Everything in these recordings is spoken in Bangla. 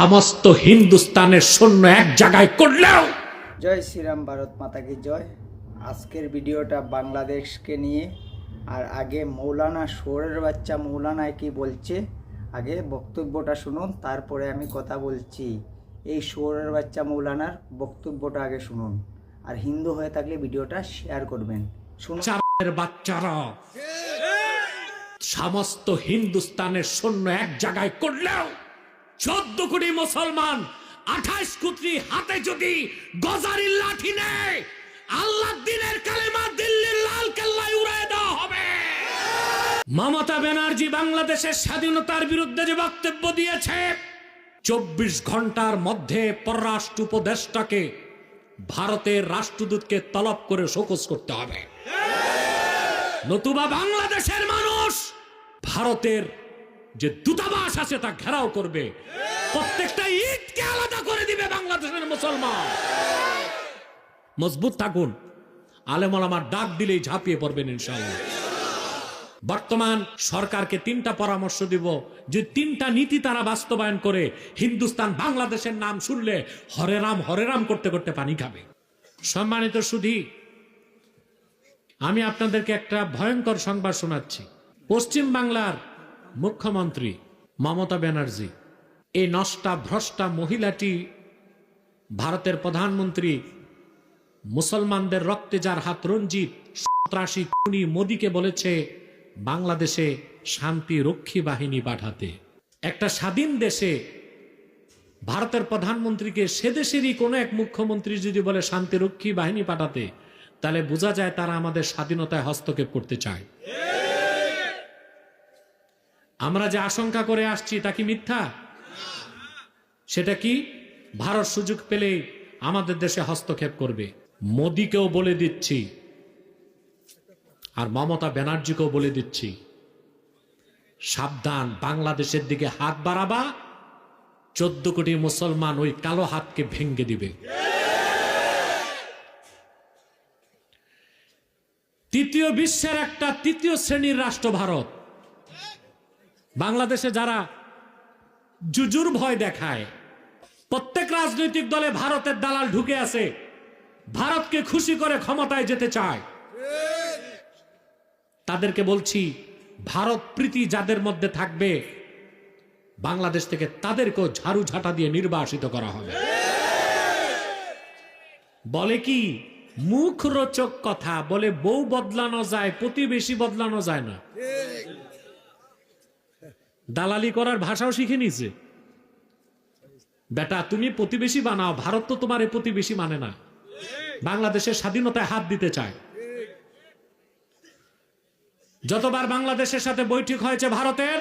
সমস্ত হিন্দুস্তানের সৈন্য এক জায়গায় করলেও জয় শ্রীরাম ভারত মাতা কি জয়। আজকের ভিডিওটা বাংলাদেশকে নিয়ে আর আগে মৌলানা সোরের বাচ্চা মৌলানায় কি বলছে আগে বক্তব্যটা শুনুন তারপরে আমি কথা বলছি। এই সোরের বাচ্চা মৌলানার বক্তব্যটা আগে শুনুন আর হিন্দু হয়ে থাকলে ভিডিওটা শেয়ার করবেন। শুনুন। বাচ্চারা সমস্ত হিন্দুস্তানের সৈন্য এক জায়গায় করলেও চোদ্দ কোটি মুসলমান, আঠাশ কোটি হাতে যদি গজারির লাঠি নেয় আল্লাহ দিনের কালেমা দিল্লির লাল কেল্লায় উড়ায় দেওয়া হবে। মমতা ব্যানার্জি বাংলাদেশের স্বাধীনতার বিরুদ্ধে যে বক্তব্য দিয়েছে, চব্বিশ ঘণ্টার মধ্যে পররাষ্ট্র উপদেষ্টাকে ভারতের রাষ্ট্রদূতকে তলব করে শোকস করতে হবে। নতুবা বাংলাদেশের মানুষ ভারতের যে দূতাবাস আছে তা ঘেরাও করবে। প্রত্যেকটা ঈদকে আলাদা করে দিবে বাংলাদেশের মুসলমান। মজবুত থাকুন। আলেমল আমার ডাক দিলেই ঝাঁপিয়ে পড়বেন ইনশাল্লাহ বর্তমান সরকারকে তিনটা পরামর্শ দিব। যে তিনটা নীতি তারা বাস্তবায়ন করে হিন্দুস্তান বাংলাদেশের নাম শুনলে হরে রাম হরে রাম করতে করতে পানি খাবে। সম্মানিত সুধী, আমি আপনাদেরকে একটা ভয়ঙ্কর সংবাদ শোনাচ্ছি। পশ্চিম বাংলার মুখ্যমন্ত্রী মমতা ব্যানার্জি। এই নষ্টা ভ্রষ্টা মহিলাটি ভারতের প্রধানমন্ত্রী মুসলমানদের রক্তে যার হাত রঞ্জিত, সন্ত্রাসী খুনি মোদীকে বলেছে, বাংলাদেশে শান্তি রক্ষী বাহিনী পাঠাতে। একটা স্বাধীন দেশে ভারতের প্রধানমন্ত্রীকে সে দেশেরই কোনো এক মুখ্যমন্ত্রী যদি বলে শান্তিরক্ষী বাহিনী পাঠাতে, তাহলে বোঝা যায় তারা আমাদের স্বাধীনতায় হস্তক্ষেপ করতে চায়। আমরা যে আশঙ্কা করে আসছি, তা কি মিথ্যা? সেটা কি? ভারত সুযোগ পেলে আমাদের দেশে হস্তক্ষেপ করবে। মোদীকেও বলে দিচ্ছি, আর মমতা ব্যানার্জিকেও বলে দিচ্ছি, সাবধান, বাংলাদেশের দিকে হাত বাড়াবা, চোদ্দ কোটি মুসলমান ওই কালো হাতকে ভেঙ্গে দিবে। তৃতীয় বিশ্বের একটা তৃতীয় শ্রেণির রাষ্ট্র ভারত। বাংলাদেশে যারা জুজুর ভয় দেখায়, প্রত্যেক রাজনৈতিক দলে ভারতের দালাল ঢুকে আছে, ভারতকে খুশি করে ক্ষমতায় যেতে চায়। তাদেরকে বলছি, ভারত প্রীতি যাদের মধ্যে থাকবে, বাংলাদেশ থেকে তাদেরকেও ঝাড়ু ঝাঁটা দিয়ে নির্বাসিত করা হবে। বলে কি মুখ রোচক কথা, বলে বউ বদলানো যায়, প্রতিবেশী বদলানো যায় না। দালালি করার ভাষাও শিখে নিছে বেটা, তুমি প্রতিবেশী বানাও, ভারত তো তোমার প্রতিবেশী মানে না। বাংলাদেশের স্বাধীনতায় হাত দিতে চায়। যতবার বাংলাদেশের সাথে বৈঠক হয়েছে ভারতের,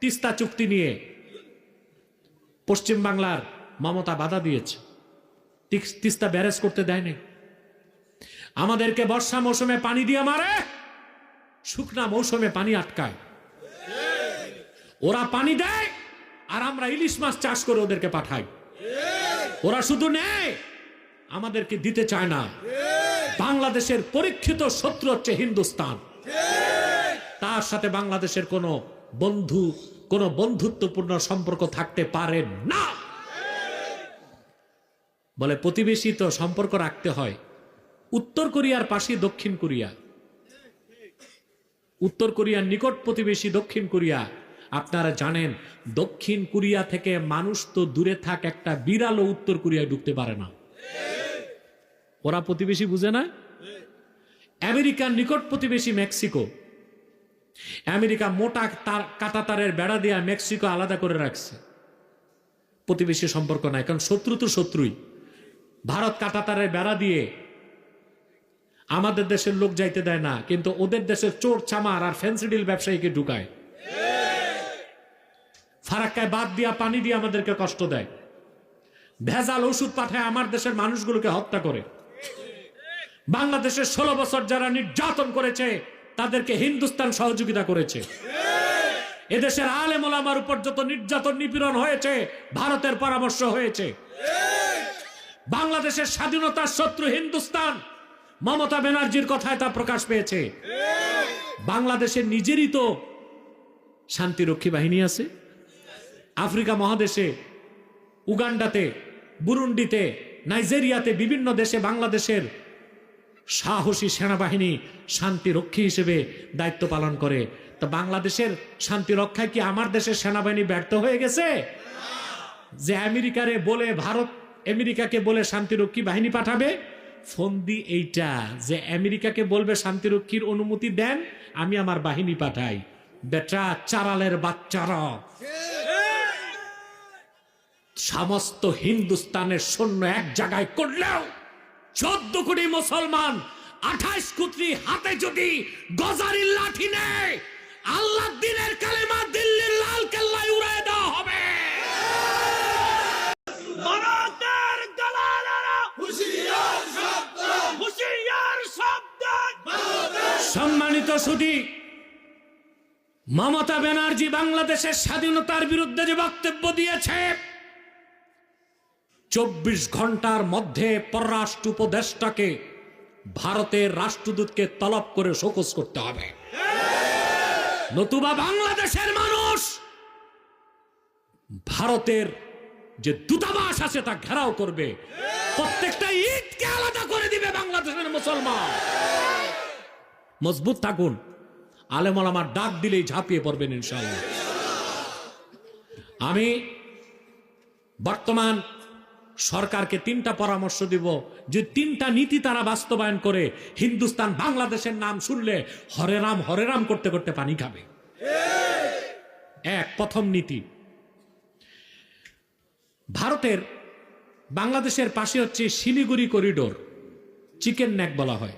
তিস্তা চুক্তি নিয়ে পশ্চিম বাংলার মমতা বাধা দিয়েছে। তিস্তা ব্যারেজ করতে দেয়নি। আমাদেরকে বর্ষা মৌসুমে পানি দিয়ে মারে, শুকনা মৌসুমে পানি আটকায়। ওরা পানি দেয় আর আমরা ইলিশ মাছ চাষ করে ওদেরকে পাঠাই। ওরা শুধু নেয়, আমাদেরকে দিতে চায় না। বাংলাদেশের পরীক্ষিত শত্রু হচ্ছে হিন্দুস্তান। তার সাথে বাংলাদেশের কোনো বন্ধু, কোনো বন্ধুত্বপূর্ণ সম্পর্ক থাকতে পারে না। বলে প্রতিবেশী তো সম্পর্ক রাখতে হয়। উত্তর কোরিয়ার পাশে দক্ষিণ কোরিয়া। উত্তর কোরিয়ার নিকট প্রতিবেশী দক্ষিণ কোরিয়া। আপনারা জানেন, দক্ষিণ কোরিয়া থেকে মানুষ তো দূরে থাক, একটা বিড়ালও উত্তর কোরিয়ায় ঢুকতে পারে না। ওরা প্রতিবেশী বুঝে না? আমেরিকার নিকট প্রতিবেশী মেক্সিকো। আমেরিকা মোটা তার কাটা তারের বেড়া দিয়ে মেক্সিকো আলাদা করে রাখছে। প্রতিবেশী সম্পর্ক নাই, কারণ শত্রু তো শত্রুই। ভারত কাটা তারের বেড়া দিয়ে আমাদের দেশের লোক যাইতে দেয় না, কিন্তু ওদের দেশের চোর, চামার আর ফেন্সিডিল ব্যবসায়ীকে ঢুকায়। ফারাক্কায় বাদ দিয়া, পানি দিয়ে আমাদেরকে কষ্ট দেয়। ভেজাল ওষুধ পাঠায় আমার দেশের মানুষগুলোকে হত্যা করে। বাংলাদেশের ষোলো বছর যারা নির্যাতন করেছে, তাদেরকে হিন্দুস্তান সহযোগিতা করেছে। এদেশের আলেম ওলামার উপর যত নির্যাতন নিপীড়ন হয়েছে, ভারতের পরামর্শ হয়েছে। বাংলাদেশের স্বাধীনতার শত্রু হিন্দুস্তান, মমতা ব্যানার্জির কথায় তা প্রকাশ পেয়েছে। বাংলাদেশের নিজেরই তো শান্তিরক্ষী বাহিনী আছে। আফ্রিকা মহাদেশে, উগান্ডাতে, বুরুন্ডিতে, নাইজেরিয়াতে বিভিন্ন দেশে বাংলাদেশের সাহসী সেনাবাহিনী শান্তি রক্ষী হিসেবে দায়িত্ব পালন করে। তো বাংলাদেশের শান্তি রক্ষায় কি আমার দেশের সেনাবাহিনী ব্যর্থ হয়ে গেছে? যে আমেরিকারে বলে ভারত আমেরিকাকে বলে শান্তিরক্ষী বাহিনী পাঠাবে, ফন্দি এইটা। যে আমেরিকাকে বলবে শান্তিরক্ষীর অনুমতি দেন, আমি আমার বাহিনী পাঠাই। বেটা, চারালের বাচ্চারা। সমস্ত হিন্দুস্তানের সৈন্য এক জায়গায় করলেও চোদ্দ কোটি মুসলমান আঠাশ কোটি হাতে যদি গজারি লাঠি নেয় আল্লাহ দিনের কালেমা দিল্লির লাল কেল্লায় উড়ায় দেওয়া হবে। সম্মানিত সুদী মমতা ব্যানার্জি বাংলাদেশের স্বাধীনতার বিরুদ্ধে যে বক্তব্য দিয়েছে চব্বিশ ঘণ্টার মধ্যে পররাষ্ট্র উপদেষ্টাকে ভারতের রাষ্ট্রদূতকে তলব করে শোকস করতে হবে। নতুবা বাংলাদেশের মানুষ ভারতের যে দূতাবাস আছে তা ঘেরাও করবে। প্রত্যেকটা ঈদকে আলাদা করে দিবে বাংলাদেশের মুসলমান। মজবুত থাকুন। আলেমল আমার ডাক দিলেই ঝাঁপিয়ে পড়বেন ইনশাল্লাহ আমি বর্তমান সরকারকে তিনটা পরামর্শ দিব যে তিনটা নীতি তারা বাস্তবায়ন করে হিন্দুস্তান বাংলাদেশের নাম শুনলে হরে রাম হরে রাম করতে করতে পানি খাবে। এক, প্রথম নীতি। ভারতের বাংলাদেশের পাশে হচ্ছে শিলিগুড়ি করিডোর, চিকেন নেক বলা হয়।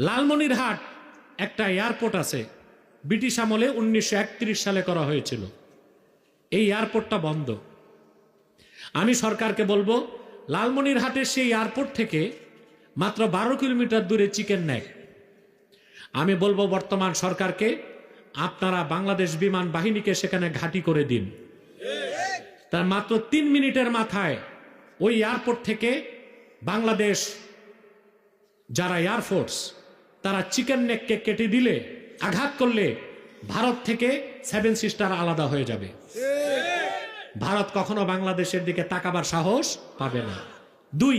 লালমনিরহাট একটা এয়ারপোর্ট আছে, ব্রিটিশ আমলে উনিশশো একত্রিশ সালে করা হয়েছিল। এই এয়ারপোর্টটা বন্ধ। আমি সরকারকে বলব লালমনির লালমনিরহাটের সেই এয়ারপোর্ট থেকে মাত্র বারো কিলোমিটার দূরে চিকেন নেক আমি বলব বর্তমান সরকারকে, আপনারা বাংলাদেশ বিমান বাহিনীকে সেখানে ঘাঁটি করে দিন। তার মাত্র তিন মিনিটের মাথায় ওই এয়ারপোর্ট থেকে বাংলাদেশ যারা এয়ারফোর্স তারা চিকেন নেককে কেটে দিলে, আঘাত করলে ভারত থেকে সেভেন সিস্টার আলাদা হয়ে যাবে। ভারত কখনো বাংলাদেশের দিকে তাকাবার সাহস পাবে না। দুই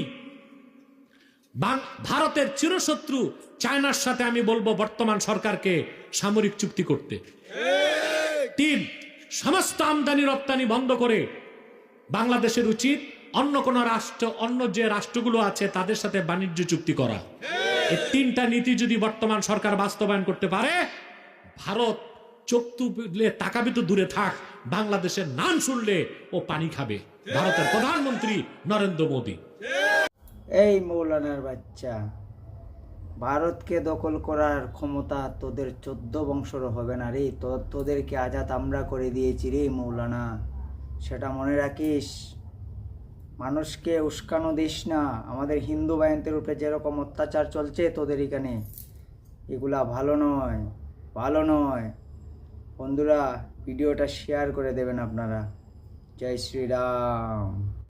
ভারতের চিরশত্রু চায়নার সাথে আমি বলব বর্তমান সরকারকে সামরিক চুক্তি করতে। তিন, সমস্ত আমদানি রপ্তানি বন্ধ করে বাংলাদেশের উচিত অন্য কোন রাষ্ট্র, অন্য যে রাষ্ট্রগুলো আছে তাদের সাথে বাণিজ্য চুক্তি করা। এই তিনটা নীতি যদি বর্তমান সরকার বাস্তবায়ন করতে পারে, ভারত চোখ তুলে তাকাবি তো দূরে থাক। বাংলাদেশের নাম শুনলে ও পানি খাবে। ভারতের প্রধানমন্ত্রী নরেন্দ্র মোদী। এই মৌলানার বাচ্চা, ভারতকে দখল করার ক্ষমতা তোদের চোদ্দ বংশর হবে না রে। তোদেরকে আজাদ আমরা করে দিয়েছি রে মৌলানা। সেটা মনে রাখিস? মানুষকে উস্কানো দিস না। আমাদের হিন্দু বাহিনীর উপরে যেরকম অত্যাচার চলছে তোদের এখানে, এগুলা ভালো নয় ভালো নয়। বন্ধুরা ভিডিওটা শেয়ার করে দেবেন আপনারা। জয় শ্রীরাম।